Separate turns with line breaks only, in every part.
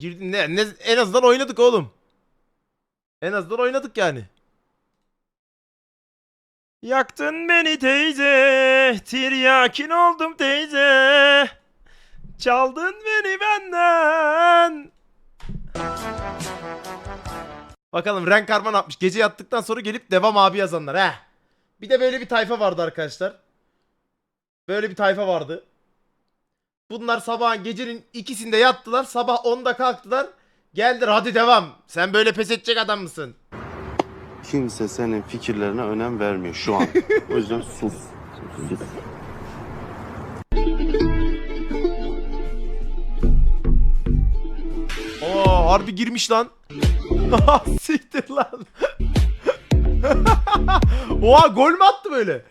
Girdin ne, ne en azından oynadık oğlum. En azından oynadık yani. Yaktın beni teyze, tiryakin oldum teyze. Çaldın beni benden. Bakalım renk Arman atmış. Gece yattıktan sonra gelip devam abi yazanlar. He. Bir de böyle bir tayfa vardı arkadaşlar. Böyle bir tayfa vardı. Bunlar sabahın gecenin ikisinde yattılar. Sabah 10'da kalktılar. Geldiler hadi devam. Sen böyle pes edecek adam mısın?
Kimse senin fikirlerine önem vermiyor şu an. O yüzden sus. Sus.
Oo harbi girmiş lan. Siktir lan. Oha gol mü attı böyle?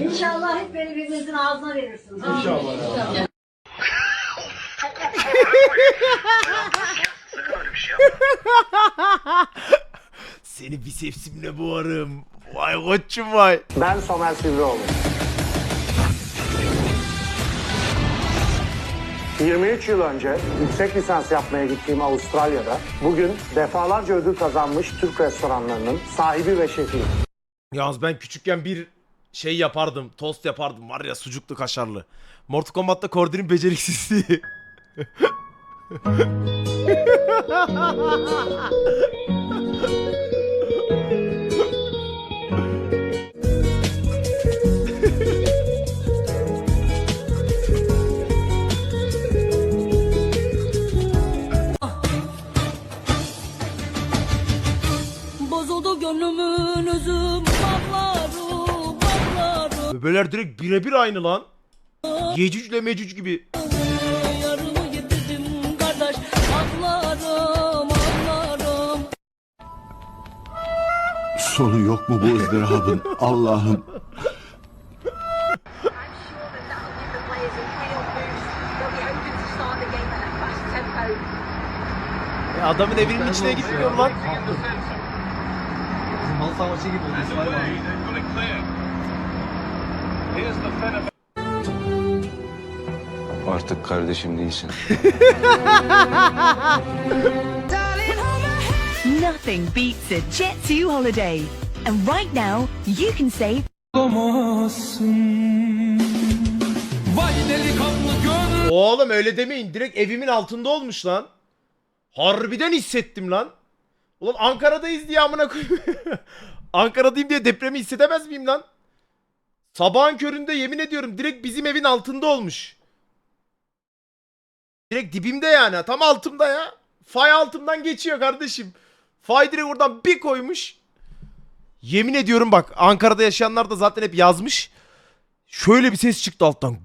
İnşallah hep beni birbirinizin ağzına verirsiniz. İnşallah.
Seni bisepsimle boğarım. Vay koçum vay.
Ben Somer Sivrioğlu. 23 yıl önce yüksek lisans yapmaya gittiğim Avustralya'da bugün defalarca ödül kazanmış Türk restoranlarının sahibi ve şefiyim.
Yalnız ben küçükken bir şey yapardım. Tost yapardım var ya sucuklu kaşarlı. Mortal Kombat'ta Kordi'nin beceriksizliği. Bebeler direkt birebir aynı lan. Yecüc'le Mecüc gibi.
Sonu yok mu bu ızdırabın Allah'ım?
Ya adamın evinin içine gitmiyorum lan.
Halı saha maçı gibi.
Artık kardeşim değilsin.
Nothing beats a Jet2 holiday. And right now, you can save
Oğlum öyle demeyin. Direkt evimin altında olmuş lan. Harbiden hissettim lan. Ulan Ankara'dayız diye amına koyayım. Ankara'dayım diye depremi hissedemez miyim lan? Sabahın köründe yemin ediyorum direkt bizim evin altında olmuş. Direkt dibimde yani. Tam altımda ya. Fay altımdan geçiyor kardeşim. Fay direkt oradan bir koymuş. Yemin ediyorum bak Ankara'da yaşayanlar da zaten hep yazmış. Şöyle bir ses çıktı alttan.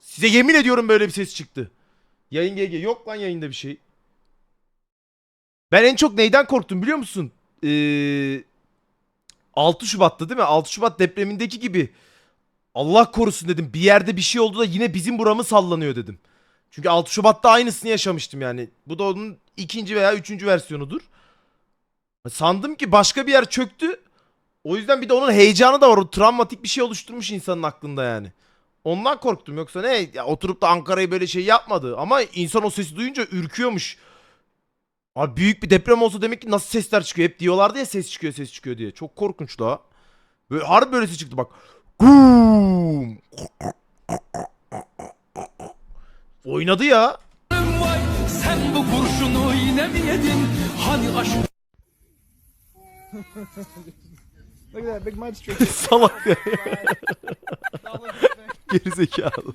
Size yemin ediyorum böyle bir ses çıktı. Yayın GG. Yok lan yayında bir şey. Ben en çok neyden korktum biliyor musun? Ee, 6 Şubat'ta değil mi? 6 Şubat depremindeki gibi. Allah korusun dedim. Bir yerde bir şey oldu da yine bizim buramı sallanıyor dedim. Çünkü 6 Şubat'ta aynısını yaşamıştım yani. Bu da onun ikinci veya üçüncü versiyonudur. Sandım ki başka bir yer çöktü. O yüzden bir de onun heyecanı da var. O travmatik bir şey oluşturmuş insanın aklında yani. Ondan korktum. Yoksa ne ya oturup da Ankara'yı böyle şey yapmadı. Ama insan o sesi duyunca ürküyormuş. Abi büyük bir deprem olsa demek ki nasıl sesler çıkıyor. Hep diyorlardı ya ses çıkıyor ses çıkıyor diye. Çok korkunç la. Böyle harbi böylesi çıktı bak. Gum. Oynadı ya.
Sen bu kurşunu yine mi yedin? Hani aşk
Salak. Gerizekalı.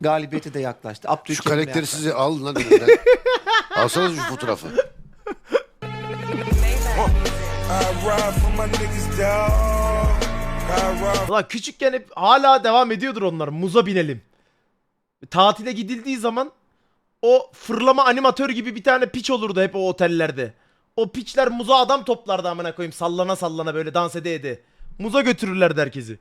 Galibiyeti de yaklaştı.
Şu
Abdülkerim'le
karakteri
yaklaştı.
size alın lan elinden. Alsanız şu fotoğrafı.
Ulan küçükken hep hala devam ediyordur onlar. Muza binelim. Tatile gidildiği zaman o fırlama animatör gibi bir tane piç olurdu hep o otellerde. O piçler muza adam toplardı amına koyayım. Sallana sallana böyle dans ede ede. Muza götürürlerdi herkesi.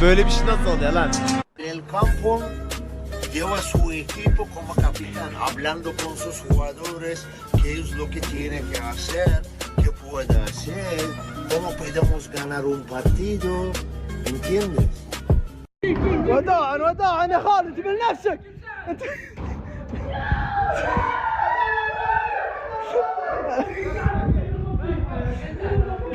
Böyle bir şey nasıl oluyor lan?
El campo lleva su equipo como capitán, hablando con sus jugadores, qué es lo que tiene que hacer, qué puede hacer, cómo podemos ganar un partido, ¿entiendes?
وداعا وداعا يا خالد من نفسك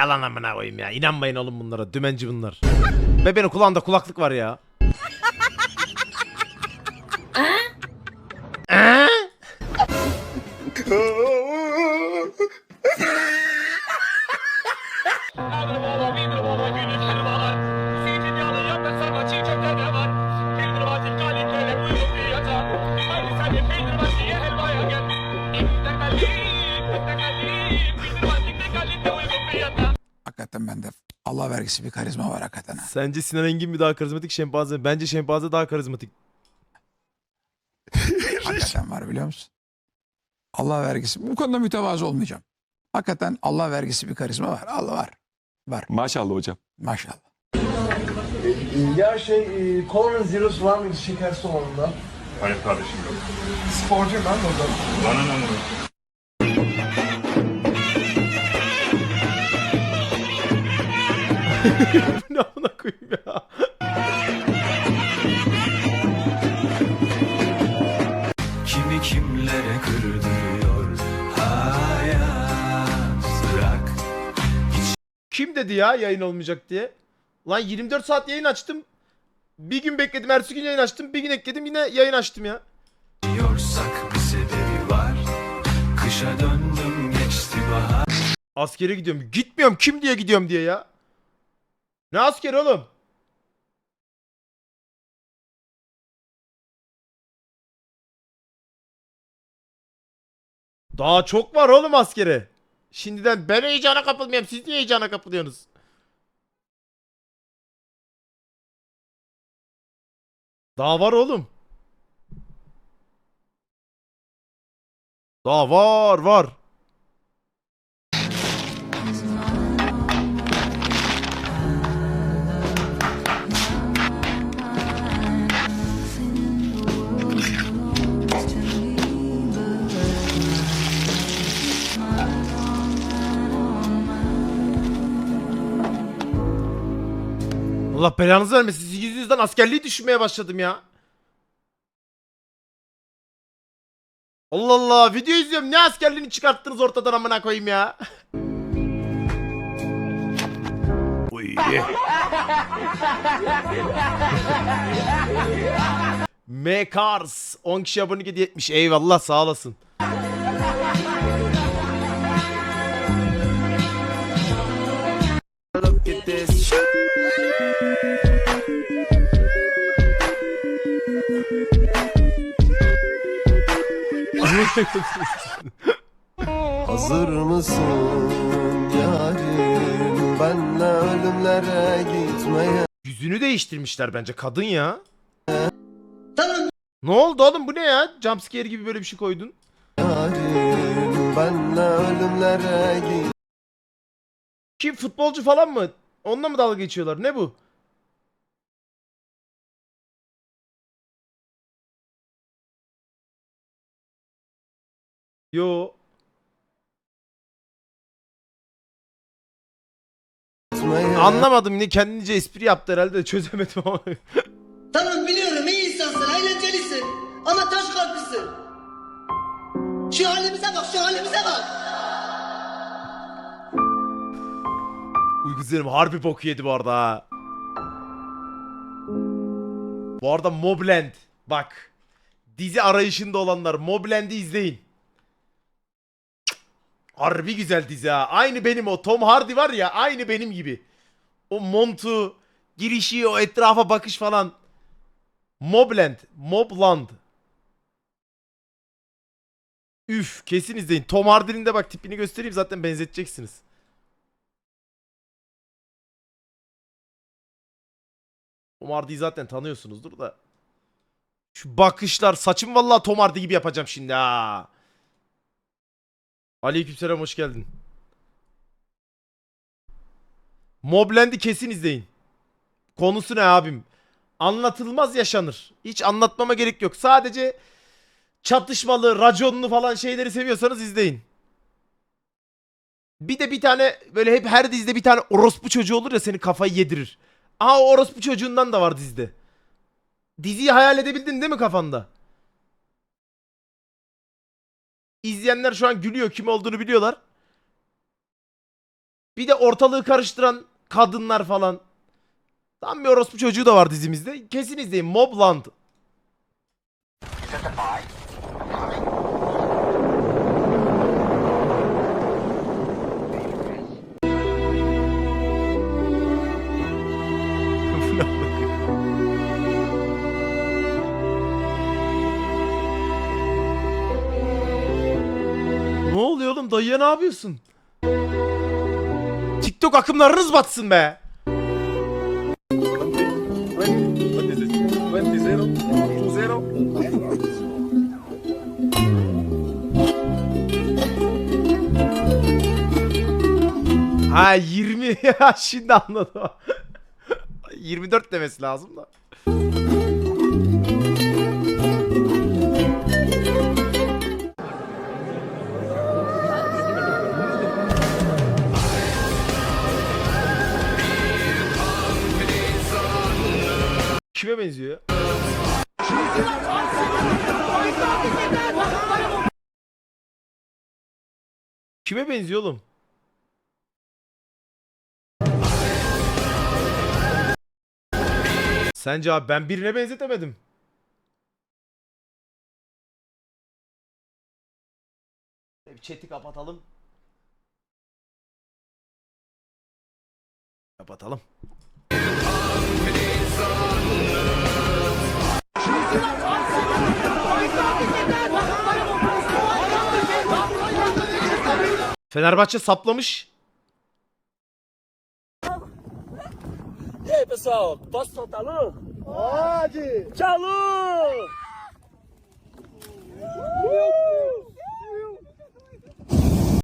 Yalan amına koyayım ya. İnanmayın oğlum bunlara. Dümenci bunlar. Bebeğin kulağında kulaklık var ya.
vergisi bir karizma var hakikaten. ha.
Sence Sinan Engin mi daha karizmatik, Şempanze mi? Bence Şempanze daha karizmatik.
Hakikaten var biliyor musun? Allah vergisi. Bu konuda mütevazı olmayacağım. Hakikaten Allah vergisi bir karizma var. Allah var. Var.
Maşallah hocam.
Maşallah.
Ya şey, Colin Zeros var mıydı şeker salonunda?
Hayır kardeşim yok.
Sporcuyum ben de o zaman.
Bana ne oluyor?
Bu ne amına koyayım ya?
Kimi kimlere kırdırıyor hayat bırak.
Kim dedi ya yayın olmayacak diye? Lan 24 saat yayın açtım. Bir gün bekledim, ertesi gün yayın açtım. Bir gün ekledim yine yayın açtım ya.
Diyorsak bir sebebi var. Kışa döndüm geçti bahar.
Askere gidiyorum. Gitmiyorum kim diye gidiyorum diye ya. Ne askeri oğlum? Daha çok var oğlum askere. Şimdiden ben heyecana kapılmıyorum. Siz niye heyecana kapılıyorsunuz? Daha var oğlum. Daha var var. Allah belanızı vermesin. Siz yüzünüzden askerliği düşünmeye başladım ya. Allah Allah video izliyorum. Ne askerliğini çıkarttınız ortadan amına koyayım ya. Uy. Mcars 10 kişi abone hediye etmiş. Eyvallah sağ olasın.
Hazır mısın yarim benle ölümlere gitmeye?
Yüzünü değiştirmişler bence kadın ya. Ne oldu oğlum bu ne ya? Jumpscare gibi böyle bir şey koydun.
Yarim benle ölümlere git.
Kim futbolcu falan mı? Onunla mı dalga geçiyorlar? Ne bu? Yo. Anlamadım ne kendince espri yaptı herhalde de çözemedim ama.
Tamam biliyorum iyi insansın, eğlencelisin. Ama taş kalplısın. Şu halimize bak, şu halimize bak.
Uyguzelim harbi bok yedi bu arada ha. Bu arada Mobland. Bak. Dizi arayışında olanlar Mobland'i izleyin. Harbi güzel dizi ha. Aynı benim o Tom Hardy var ya aynı benim gibi. O montu, girişi, o etrafa bakış falan. Mobland, Mobland. Üf, kesin izleyin. Tom Hardy'nin de bak tipini göstereyim zaten benzeteceksiniz. Tom Hardy'yi zaten tanıyorsunuzdur da. Şu bakışlar saçım vallahi Tom Hardy gibi yapacağım şimdi ha. Aleykümselam hoş geldin. Mobland'i kesin izleyin. Konusu ne abim? Anlatılmaz yaşanır. Hiç anlatmama gerek yok. Sadece çatışmalı, raconlu falan şeyleri seviyorsanız izleyin. Bir de bir tane böyle hep her dizide bir tane orospu çocuğu olur ya seni kafayı yedirir. Aha o orospu çocuğundan da var dizide. Diziyi hayal edebildin değil mi kafanda? İzleyenler şu an gülüyor kim olduğunu biliyorlar. Bir de ortalığı karıştıran kadınlar falan. Tam bir orospu çocuğu da var dizimizde. Kesin izleyin. Mobland. Oğlum? Dayıya ne yapıyorsun? TikTok akımlarınız batsın be. Ha 20 ya şimdi anladım. 24 demesi lazım da. Kime benziyor? Kime benziyor oğlum? Sence abi ben birine benzetemedim. Chat'i kapatalım. Kapatalım. Fenerbahçe saplamış.
E aí, pessoal, posso soltar Lu? Pode! Tchau, Lu!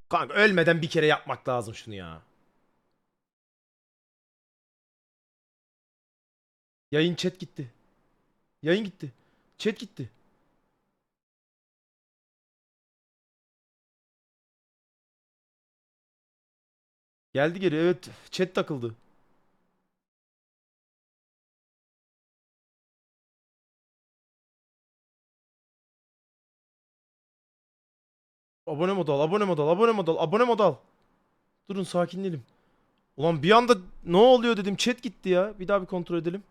Kanka ölmeden bir kere yapmak lazım şunu ya. Yayın chat gitti. Yayın gitti. Chat gitti. Geldi geri evet. Chat takıldı. Abone mod al, abone mod al, abone mod al, abone mod al. Durun sakinleyelim. Ulan bir anda ne oluyor dedim chat gitti ya. Bir daha bir kontrol edelim.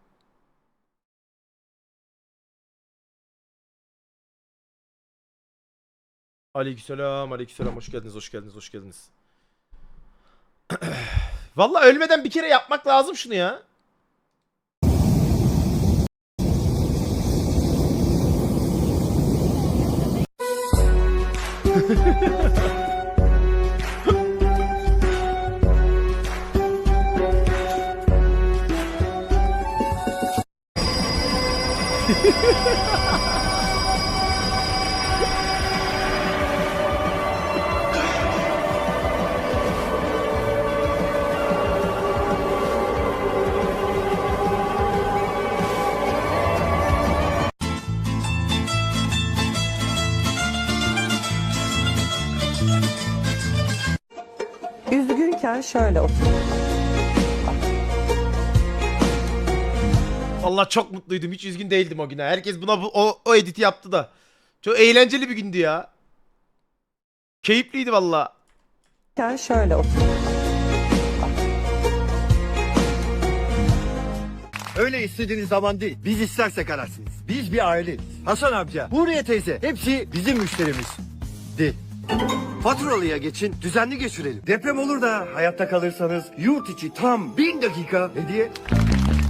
Aleykümselam, aleykümselam. Hoş geldiniz, hoş geldiniz, hoş geldiniz. Vallahi ölmeden bir kere yapmak lazım şunu ya.
Üzgünken şöyle otur.
Vallahi çok mutluydum. Hiç üzgün değildim o güne. Herkes buna bu, o, o editi yaptı da. Çok eğlenceli bir gündü ya. Keyifliydi vallahi.
Üzgünken şöyle otur.
Öyle istediğiniz zaman değil. Biz istersek ararsınız. Biz bir aileyiz. Hasan amca, Huriye teyze hepsi bizim müşterimiz. Faturalıya geçin, düzenli geçirelim. Deprem olur da hayatta kalırsanız yurt içi tam bin dakika hediye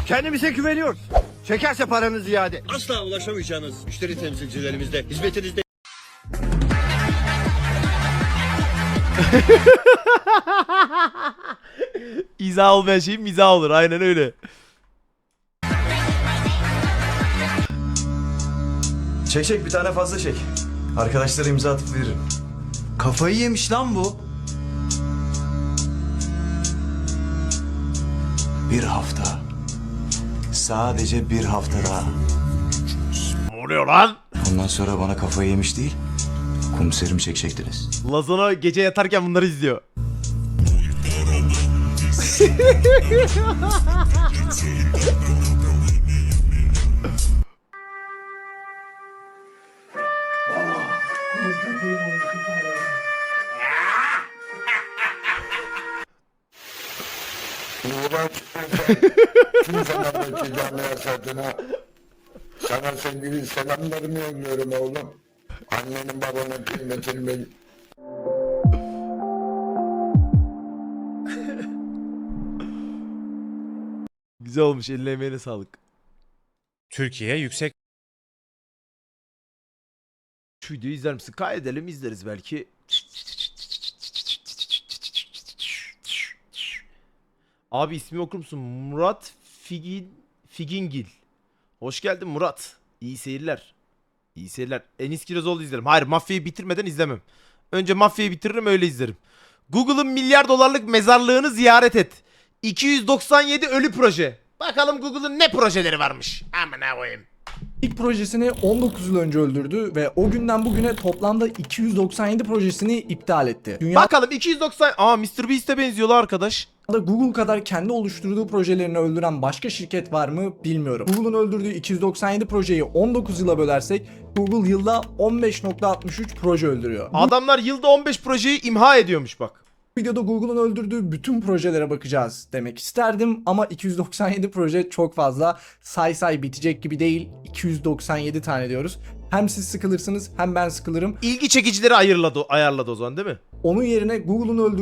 Kendimize güveniyoruz. Çekerse paranız ziyade.
Asla ulaşamayacağınız müşteri temsilcilerimizde hizmetinizde
İzah olmayan şey mizah olur. Aynen öyle.
Çek çek bir tane fazla çek. Arkadaşlara imza atıp veririm. Kafayı yemiş lan bu. Bir hafta. Sadece bir hafta daha.
Ne oluyor lan?
Ondan sonra bana kafayı yemiş değil. Komiserim çekecektiniz.
Lazona gece yatarken bunları izliyor.
tüm zamandaki camiası adına sana sevgili selamlarımı yolluyorum oğlum. Annenin babanın kıymetini bil.
Güzel olmuş. Eline emeğine sağlık.
Türkiye yüksek
Şu videoyu izler misin? Kaydedelim izleriz belki. Abi ismi okur musun? Murat Figin Figingil. Hoş geldin Murat. İyi seyirler. İyi seyirler. Enis Kirazoğlu izlerim. Hayır mafyayı bitirmeden izlemem. Önce mafyayı bitiririm öyle izlerim. Google'ın milyar dolarlık mezarlığını ziyaret et. 297 ölü proje. Bakalım Google'ın ne projeleri varmış. Amına koyayım.
İlk projesini 19 yıl önce öldürdü ve o günden bugüne toplamda 297 projesini iptal etti. Dünyada
Bakalım 290... Aa Mr. Beast'e benziyorlar arkadaş.
Google kadar kendi oluşturduğu projelerini öldüren başka şirket var mı bilmiyorum. Google'un öldürdüğü 297 projeyi 19 yıla bölersek Google yılda 15.63 proje öldürüyor.
Adamlar yılda 15 projeyi imha ediyormuş bak.
Videoda Google'un öldürdüğü bütün projelere bakacağız demek isterdim ama 297 proje çok fazla. Say say bitecek gibi değil. 297 tane diyoruz. Hem siz sıkılırsınız hem ben sıkılırım.
İlgi çekicileri ayırladı, ayarladı o zaman değil mi?
Onun yerine Google'un öldürdüğü